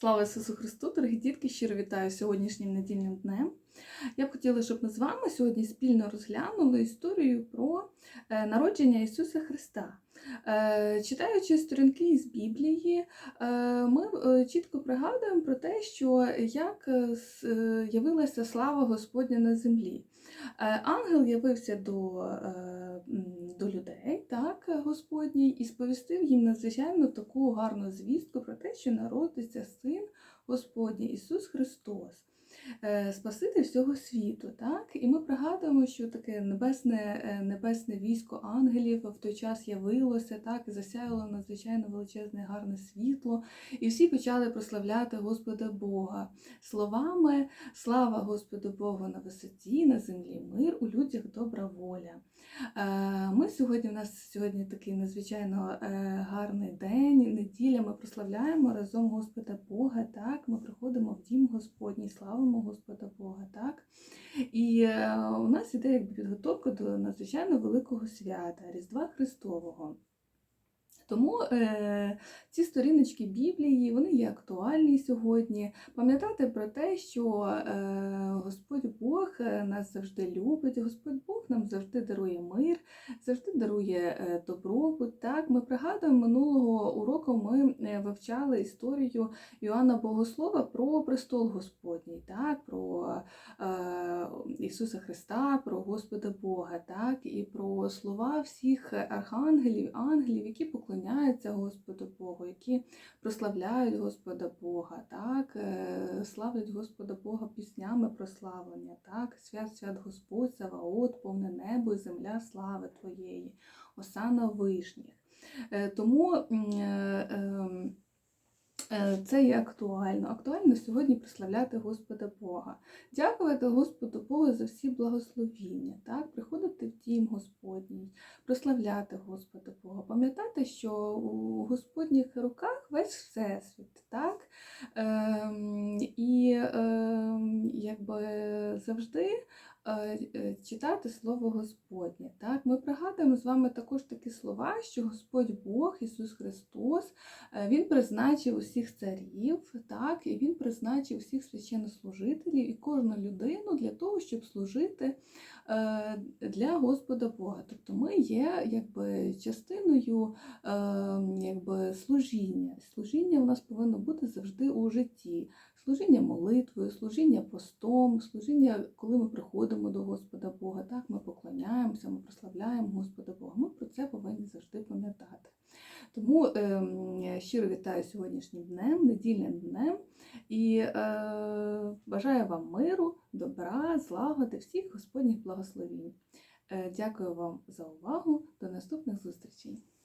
Слава Ісусу Христу, дорогі дітки! Щиро вітаю сьогоднішнім недільним днем. Я б хотіла, щоб ми з вами сьогодні спільно розглянули історію про е, народження Ісуса Христа. Е, Читаючи сторінки із Біблії, е, ми чітко пригадуємо про те, що як е, с- е, явилася слава Господня на землі. Ангел явився до, до людей, так, Господній, і сповістив їм надзвичайно таку гарну звістку про те, що народиться син Господній Ісус Христос. Е, Спаситель всього світу, так? І ми пригадуємо, що таке небесне, е, небесне військо ангелів в той час явилося, так, і засяяло надзвичайно величезне гарне світло, і всі почали прославляти Господа Бога словами Слава Господу Богу на висоті, на землі мир, у людях добра воля. Е, Ми сьогодні, у нас сьогодні такий надзвичайно гарний день, неділя. Ми прославляємо разом Господа Бога. Так, ми приходимо в дім Господній, славимо Господа Бога. Так. І е, у нас іде якби підготовка до надзвичайно великого свята Різдва Христового. Тому е, ці сторіночки Біблії вони є актуальні сьогодні. Пам'ятати про те, що е, Господь Бог е, нас завжди любить, Господь Бог нам завжди дарує мир, завжди дарує е, добробут. Так, ми пригадуємо минулого уроку. Ми вивчали історію Іоанна Богослова про престол Господній, так, про Ісуса Христа, про Господа Бога, так, і про слова всіх архангелів, ангелів, які поклоняються Господу Богу, які прославляють Господа Бога, так, е, славлять Господа Бога піснями прославлення, так, свят, свят Господь, Саваот, повне небо і земля слави Твоєї, осана вишніх. Е, Тому е, ем, це є актуально. Актуально сьогодні прославляти Господа Бога. Дякувати Господу Богу за всі благословіння, так? приходити в дім Господній, прославляти Господа Бога, пам'ятати, що у Господніх руках весь всесвіт, так? Ем, і ем, якби завжди е, е, читати Слово Господнє. Так? Ми пригадуємо з вами також такі слова, що Господь Бог, Ісус Христос, е, Він призначив усіх царів, так? і Він призначив всіх священнослужителів і кожну людину для того, щоб служити е, для Господа Бога. Тобто ми є якби частиною е, якби, служіння. Служіння у нас повинно бути завжди у житті. Служіння молитвою, служіння постом, служіння, коли ми приходимо до Господа Бога, так, ми поклоняємося, ми прославляємо Господа Бога. Ми про це повинні завжди пам'ятати. Тому е, щиро вітаю сьогоднішнім днем, недільним днем і е, бажаю вам миру, добра, злагоди, всіх Господніх благословінь. Е, дякую вам за увагу. До наступних зустрічей!